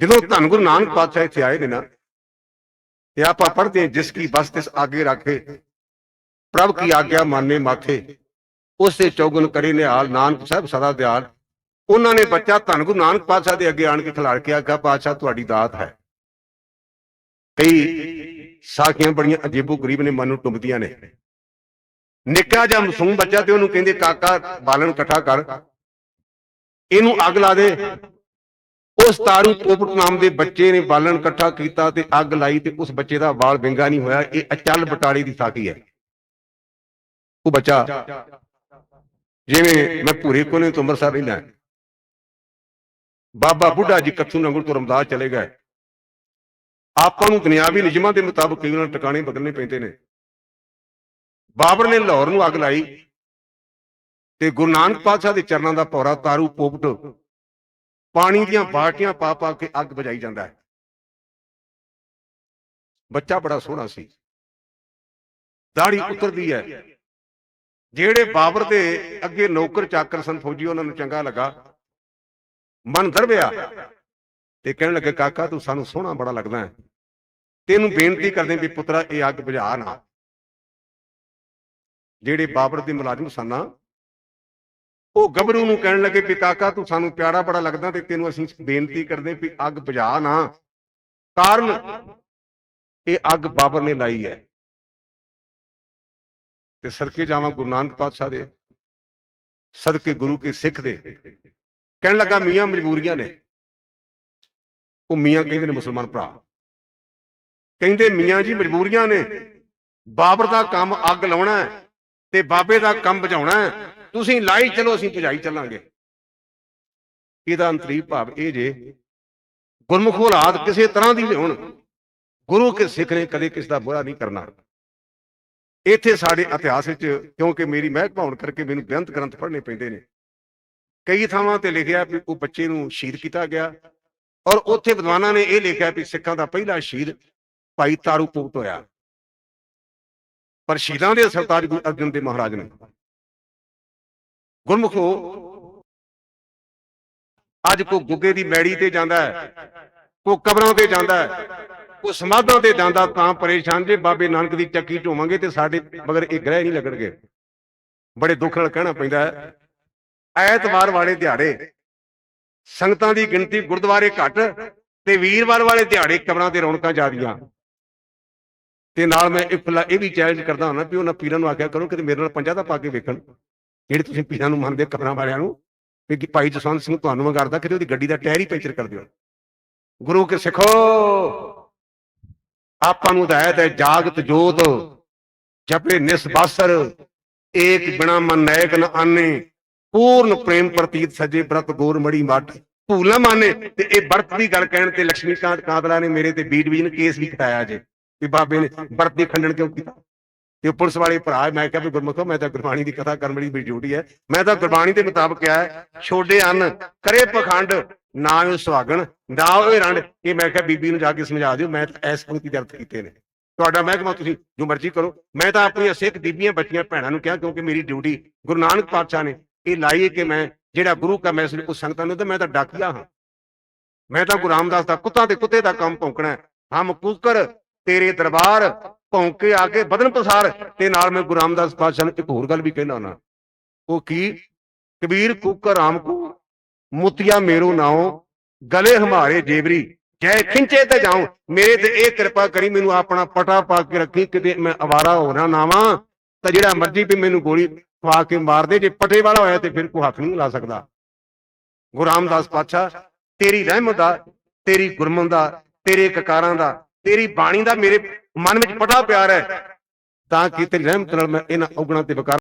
ਜਦੋਂ ਧੰਨ ਗੁਰੂ ਨਾਨਕ ਪਾਤਸ਼ਾਹ ਇੱਥੇ ਆਏ ਨੇ ਨਾ, ਤੇ ਆਪਾਂ ਪੜ੍ਹਦੇ ਜਿਸ ਕੀ ਬਸ ਤਿਸ ਆਗੇ ਰੱਖੇ, ਪ੍ਰਭ ਕੀ ਆਗਿਆ ਮਾਨੇ ਮਾਥੇ, ਉਸੇ ਚੌਗਨ ਕਰੇ ਨਿਹਾਲ, ਨਾਨਕ ਸਾਹਿਬ ਸਦਾ ਦਿਆਲ। ਉਹਨਾਂ ਨੇ ਬੱਚਾ ਧੰਨ ਗੁਰੂ ਨਾਨਕ ਪਾਤਸ਼ਾਹ ਦੇ ਅੱਗੇ ਆਣ ਕੇ ਖਿਲਾਰ ਕੇ ਆਖਿਆ, ਪਾਤਸ਼ਾਹ ਤੁਹਾਡੀ ਦਾਤ ਹੈ। ਕਈ ਸਾਖੀਆਂ ਬੜੀਆਂ ਅਜੀਬੋ ਗਰੀਬ ਨੇ ਮਨ ਨੂੰ ਟੁੰਬਦੀਆਂ ਨੇ। ਨਿੱਕਾ ਜਿਹਾ ਮਾਸੂਮ ਬੱਚਾ ਤੇ ਉਹਨੂੰ ਕਹਿੰਦੇ, ਕਾਕਾ, ਬਾਲਣ ਇਕੱਠਾ ਕਰ। ਇਹਨੂੰ ਅੱਗ ਲਾ ਦੇ। ਉਸ ਤਾਰੂ ਪੋਪਟ ਨਾਮ ਦੇ ਬੱਚੇ ਨੇ ਬਾਲਣ ਇਕੱਠਾ ਕੀਤਾ ਤੇ ਅੱਗ ਲਾਈ ਤੇ ਉਸ ਬੱਚੇ ਦਾ ਵਾਲ ਵਿੰਗਾ ਨਹੀਂ ਹੋਇਆ। ਇਹ ਅਚਲ ਬਟਾਲੇ ਦੀ ਸਾਖੀ ਹੈ। ਉਹ ਬੱਚਾ ਜਿਵੇਂ ਮੈਂ ਭੂਰੇ ਕੋਨੇ ਤੋਂ ਅੰਮ੍ਰਿਤਸਰ ਰਹਿੰਦਾ ਬਾਬਾ ਬੁੱਢਾ ਜੀ ਕੱਥੂ ਨੰਗਲ ਤੋਂ ਰਮਦਾਸ ਚਲੇ ਗਏ। ਆਪਾਂ ਨੂੰ ਦੁਨਿਆਵੀ ਨਿਯਮਾਂ ਦੇ ਮੁਤਾਬਕ ਕਈ ਵਾਰ ਟਿਕਾਣੇ ਬਦਲਣੇ ਪੈਂਦੇ ਨੇ। ਬਾਬਰ ਨੇ ਲਾਹੌਰ ਨੂੰ ਅੱਗ ਲਾਈ ਤੇ ਗੁਰੂ ਨਾਨਕ ਪਾਤਸ਼ਾਹ ਦੇ ਚਰਨਾਂ ਦਾ ਪੌਰਾ ਤਾਰੂ ਪੋਪਟ ਪਾਣੀ ਦੀਆਂ ਬਾਟੀਆਂ ਪਾ ਪਾ ਕੇ ਅੱਗ ਬੁਝਾਈ ਜਾਂਦਾ ਹੈ। ਬੱਚਾ ਬੜਾ ਸੋਹਣਾ ਸੀ। ਦਾੜੀ ਉਤਰਦੀ ਹੈ। ਜਿਹੜੇ ਬਾਬਰ ਦੇ ਅੱਗੇ ਨੌਕਰ ਚਾਕਰ ਸਨ, ਫੌਜੀ ਉਹਨਾਂ ਨੂੰ ਚੰਗਾ ਲੱਗਾ। ਮਨ ਦਰਵਿਆ ਤੇ ਕਹਿਣ ਲੱਗੇ, ਕਾਕਾ, ਤੂੰ ਸਾਨੂੰ ਸੋਹਣਾ ਬੜਾ ਲੱਗਦਾ ਹੈ। ਤੈਨੂੰ ਬੇਨਤੀ ਕਰਦੇ ਵੀ ਪੁੱਤਰਾ, ਇਹ ਅੱਗ ਬੁਝਾ ਨਾ। ਜਿਹੜੇ ਬਾਬਰ ਦੇ ਮੁਲਾਜ਼ਮ ਸਨ ਨਾ ਉਹ ਗੱਭਰੂ ਨੂੰ ਕਹਿਣ ਲੱਗੇ ਵੀ ਕਾਕਾ ਤੂੰ ਸਾਨੂੰ ਪਿਆਰਾ ਬੜਾ ਲੱਗਦਾ ਤੇ ਤੈਨੂੰ ਅਸੀਂ ਬੇਨਤੀ ਕਰਦੇ ਵੀ ਅੱਗ ਬੁਝਾ ਨਾ। ਕਾਰਨ ਇਹ ਅੱਗ ਬਾਬਰ ਨੇ ਲਾਈ ਹੈ। ਤੇ ਸਦਕੇ ਜਾਵਾਂ ਗੁਰੂ ਨਾਨਕ ਪਾਤਸ਼ਾਹ ਦੇ, ਸਦਕੇ ਗੁਰੂ ਕੇ ਸਿੱਖ ਦੇ। ਕਹਿਣ ਲੱਗਾ, ਮੀਆਂ ਮਜਬੂਰੀਆਂ ਨੇ। ਉਹ ਮੀਆਂ ਕਹਿੰਦੇ ਨੇ ਮੁਸਲਮਾਨ ਭਰਾ। ਕਹਿੰਦੇ, ਮੀਆਂ ਜੀ ਮਜਬੂਰੀਆਂ ਨੇ। ਬਾਬਰ ਦਾ ਕੰਮ ਅੱਗ ਲਾਉਣਾ ਤੇ ਬਾਬੇ ਦਾ ਕੰਮ ਬੁਝਾਉਣਾ ਤੁਸੀਂ ਲਾਈ ਚਲੋ, ਅਸੀਂ ਭਜਾਈ ਚੱਲਾਂਗੇ। ਇਹਦਾ ਅੰਤਰੀ ਭਾਵ ਇਹ ਜੇ, ਗੁਰਮੁਖ ਔਲਾਦ ਕਿਸੇ ਤਰ੍ਹਾਂ ਦੀ ਵੀ ਹੋਣ, ਗੁਰੂ ਕੇ ਸਿੱਖ ਨੇ ਕਦੇ ਕਿਸ ਦਾ ਬੁਰਾ ਨਹੀਂ ਕਰਨਾ। ਇੱਥੇ ਸਾਡੇ ਇਤਿਹਾਸ ਵਿੱਚ, ਕਿਉਂਕਿ ਮੇਰੀ ਮਹਿਕ ਹੋਣ ਕਰਕੇ ਮੈਨੂੰ ਗ੍ਰੰਥ ਗ੍ਰੰਥ ਪੜ੍ਹਨੇ ਪੈਂਦੇ ਨੇ। ਕਈ ਥਾਵਾਂ ਤੇ ਲਿਖਿਆ ਵੀ ਉਹ ਬੱਚੇ ਨੂੰ ਸ਼ਹੀਦ ਕੀਤਾ ਗਿਆ, ਔਰ ਉੱਥੇ ਵਿਦਵਾਨਾਂ ਨੇ ਇਹ ਲਿਖਿਆ ਵੀ ਸਿੱਖਾਂ ਦਾ ਪਹਿਲਾ ਸ਼ਹੀਦ ਭਾਈ ਤਾਰੂ ਭੁਗਤ ਹੋਇਆ। ਪਰ ਸ਼ਹੀਦਾਂ ਦੇ ਸਰਤਾਜ ਗੁਰੂ ਅਰਜਨ ਦੇਵ ਮਹਾਰਾਜ ਨੇ। ਗੁਰਮੁਖੋ, ਅੱਜ ਕੋ ਗੁੱਗੇ ਦੀ ਮੈੜੀ ਤੇ ਜਾਂਦਾ ਹੈ, ਕੋ ਕਬਰਾਂ ਤੇ ਜਾਂਦਾ ਹੈ, ਕੋ ਸਮਾਧਾਂ ਤੇ ਜਾਂਦਾ ਤਾਂ ਪਰੇਸ਼ਾਨ ਜੇ ਬਾਬੇ ਨਾਨਕ ਦੀ ਚੱਕੀ ਢੋਵਾਂਗੇ ਤੇ ਸਾਡੇ ਮਗਰ ਇਹ ਗ੍ਰਹਿ ਨਹੀਂ ਲੱਗਣਗੇ। ਬੜੇ ਦੁੱਖ ਨਾਲ ਕਹਿਣਾ ਪੈਂਦਾ ਹੈ, ਐਤਵਾਰ ਵਾਲੇ ਦਿਹਾੜੇ, ਸੰਗਤਾਂ ਦੀ ਗਿਣਤੀ ਗੁਰਦੁਆਰੇ ਘੱਟ ਤੇ ਵੀਰਵਾਰ ਵਾਲੇ ਦਿਹਾੜੇ ਕਬਰਾਂ ਤੇ ਰੌਣਕਾਂ ਜ਼ਿਆਦੀਆਂ। ਤੇ ਨਾਲ ਮੈਂ ਇੱਕ ਇਹ ਵੀ ਚੈਲੰਜ ਕਰਦਾ ਹਾਂ ਵੀ ਉਹਨਾਂ ਪੀਰਾਂ ਨੂੰ ਆਖਿਆ ਕਰੋ ਕਿ ਮੇਰੇ ਨਾਲ ਪੰਜਾ ਦਾ ਪਾ ਕੇ ਵੇਖਣ। ਜਿਹੜੇ ਤੁਸੀਂ ਪੀਰਾਂ ਨੂੰ ਮੰਨਦੇ ਹੋ, ਕਬਰਾਂ ਵਾਲਿਆਂ ਨੂੰ ਕਿ ਭਾਈ ਜਸਵੰਤ ਸਿੰਘ ਤੁਹਾਨੂੰ ਕਰਦਾ ਕਿ ਉਹਦੀ ਗੱਡੀ ਦਾ ਟਾਇਰ ਹੀ ਪੈਂਚਰ ਕਰ ਦਿਓ। ਗੁਰੂ ਕੇ ਸਿੱਖੋ। ਆਪਾਂ ਨੂੰ ਹਦਾਇਤ ਹੈ, ਜਾਗਤ ਜੋਤ, ਜਪੇ ਨਿਸਬਾਸਰ ਏਕ ਬਿਨਾ ਮਨ ਨਾਇਕ ਨ ਆਨੇ, ਪੂਰਨ ਪ੍ਰੇਮ ਪ੍ਰਤੀਤ ਸਜੇ ਬ੍ਰਤ ਗੋਰ ਮੜੀ ਮੱਠ। ਭੂਲ ਮਾਨੇ, ਤੇ ਇਹ ਬਰਤ ਦੀ ਗੱਲ ਕਹਿਣ ਤੇ ਲక్ష్ਮੀਕਾਂਤ ਕਾਦਲਾ ਨੇ ਮੇਰੇ ਤੇ ਬੀ ਡਿਵੀਜ਼ਨ ਕੇਸ ਵੀ ਕਟਾਇਆ ਜੇ, ਵੀ ਬਾਬੇ ਨੇ ਬਰਤ ਦੀ ਖੰਡਨ ਕਿਉਂ ਕੀਤਾ? ਤੇ ਪੁਲਿਸ ਵਾਲੇ ਭਰਾ ਮੈਂ ਕਿਹਾ ਵੀ ਗੁਰਮੁਖੋ, ਮੈਂ ਤਾਂ ਗੁਰਬਾਣੀ ਦੀ ਕਥਾ ਕਰਨ ਵਾਲੀ ਮੇਰੀ ਡਿਊਟੀ ਹੈ। ਮੈਂ ਤਾਂ ਗੁਰਬਾਣੀ ਦੇ ਮੁਤਾਬਕ ਕਿਹਾ ਛੋਡੇ ਅੰਨ ਕਰੇ ਪਖੰਡ, ਨਾ ਉਹ ਸੁਹਾਗਣ, ਨਾ ਉਹ ਰੰਡ। ਇਹ ਮੈਂ ਕਿਹਾ, ਬੀਬੀ ਨੂੰ ਜਾ ਕੇ ਸਮਝਾ ਦਿਓ, ਮੈਂ ਤਾਂ ਐਸ ਪੰਕਤੀ ਦੇ ਅਰਥ ਕੀਤੇ ਨੇ। ਤੁਹਾਡਾ ਮਹਿਕਮਾ ਤੁਸੀਂ ਜੋ ਮਰਜ਼ੀ ਕਰੋ। ਮੈਂ ਤਾਂ ਆਪਣੀਆਂ ਸਿੱਖ ਬੀਬੀਆਂ ਬੱਚੀਆਂ ਭੈਣਾਂ ਨੂੰ ਕਿਹਾ, ਕਿਉਂਕਿ ਮੇਰੀ ਡਿਊਟੀ ਗੁਰੂ ਨਾਨਕ ਪਾਤਸ਼ਾਹ ਨੇ। ਇਹ ਲਾਈ ਹੈ ਕਿ ਮੈਂ ਜਿਹੜਾ ਗੁਰੂ ਕਾ ਮੈਸੇਜ ਉਸ ਸੰਗਤਾਂ ਨੂੰ ਤਾਂ ਮੈਂ ਤਾਂ ਡਾਕੀਆ ਹਾਂ। ਮੈਂ ਤਾਂ ਗੁਰੂ ਰਾਮਦਾਸ ਦਾ ਕੁੱਤਾ ਤੇ ਕੁੱਤੇ ਦਾ ਕੰਮ ਭੌਂਕਣਾ ਹੈ। ਹਮ ਕੁਕਰ ਤੇਰੇ ਦਰਬਾਰ ਭੌਂਕੇ ਆ ਕੇ ਬਦਨ ਪਸਾਰ। ਤੇ ਨਾਲ ਮੈਂ ਗੁਰੂ ਰਾਮਦਾਸ ਪਾਤਸ਼ਾਹ ਨੂੰ ਇੱਕ ਹੋਰ ਗੱਲ ਵੀ ਕਹਿਣਾ ਉਹਨਾਂ ਉਹ ਕੀ? ਕਬੀਰ ਕੁਕਰ ਰਾਮ ਕੋ ਮੁਤਿਆ ਮੇਰੋ ਨਾਉ ਗਲੇ ਹਮਾਰੇ ਜੇਬਰੀ ਜੈ ਖਿੰਚੇ ਤੇ ਜਾਉ ਮੇਰੇ ਤੇ ਇਹ ਕਿਰਪਾ ਕਰੀ ਮੈਨੂੰ ਆਪਣਾ ਪਟਾ ਪਾ ਕੇ ਰੱਖੀ ਕਿਤੇ ਮੈਂ ਅਵਾਰਾ ਹੋ ਨਾ ਨਾਵਾਂ। ਤਾਂ ਜਿਹੜਾ ਮਰਜ਼ੀ ਵੀ ਮੈਨੂੰ ਗੋਲੀ ਖਵਾ ਕੇ ਮਾਰ ਦੇ ਜੇ ਪਟੇ ਵਾਲਾ ਹੋਇਆ ਤੇ ਫਿਰ ਕੋ ਹੱਥ ਨਹੀਂ ਲਾ ਸਕਦਾ। ਗੁਰੂ ਰਾਮਦਾਸ ਪਾਤਸ਼ਾਹ ਤੇਰੀ ਰਹਿਮਤ ਦਾ ਤੇਰੀ ਗੁਰਮਨ ਦਾ ਤੇਰੇ ਕਕਾਰਾਂ ਦਾ ਤੇਰੀ ਬਾਣੀ ਦਾ ਮੇਰੇ ਮਨ ਵਿੱਚ ਬੜਾ ਪਿਆਰ ਹੈ। ਤਾਂ ਕਿ ਤੇਰੀ ਰਹਿਮਤ ਨਾਲ ਮੈਂ ਇਹਨਾਂ ਔਗਣਾਂ ਤੇ ਵਿਕਾਰ